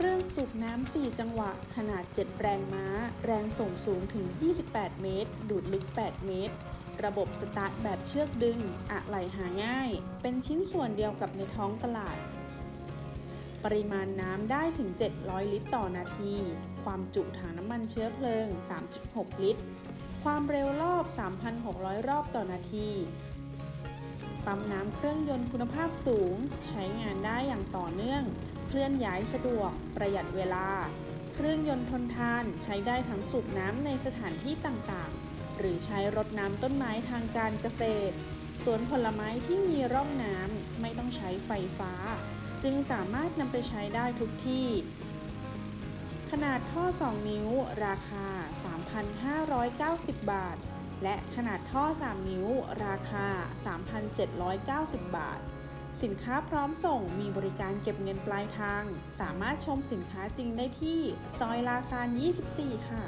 เครื่องสูบน้ำ 4 จังหวะ ขนาด 7 แรงม้า แรงส่งสูงถึง 28 เมตร ดูดลึก 8 เมตร ระบบสตาร์ทแบบเชือกดึง อะไหล่หาง่าย เป็นชิ้นส่วนเดียวกับในท้องตลาด ปริมาณน้ำได้ถึง 700 ลิตรต่อนาที ความจุถังน้ำมันเชื้อเพลิง 3.6 ลิตร ความเร็วรอบ 3,600 รอบต่อนาที ปั๊มน้ำเครื่องยนต์คุณภาพสูง ใช้งานได้อย่างต่อเนื่อง เคลื่อนย้ายสะดวก ประหยัดเวลา เครื่องยนต์ทนทานใช้ได้ทั้งสูบน้ำในสถานที่ต่างๆ หรือใช้รดน้ำต้นไม้ทางการเกษตร สวนผลไม้ที่มีร่องน้ำไม่ต้องใช้ไฟฟ้า จึงสามารถนำไปใช้ได้ทุกที่ ขนาดท่อ 2 นิ้ว ราคา 3,590 บาท และขนาดท่อ 3 นิ้ว ราคา 3,790 บาท สินค้าพร้อมส่งมีบริการเก็บเงินปลายทาง สามารถชมสินค้าจริงได้ที่ ซอยลาซาน 24 ค่ะ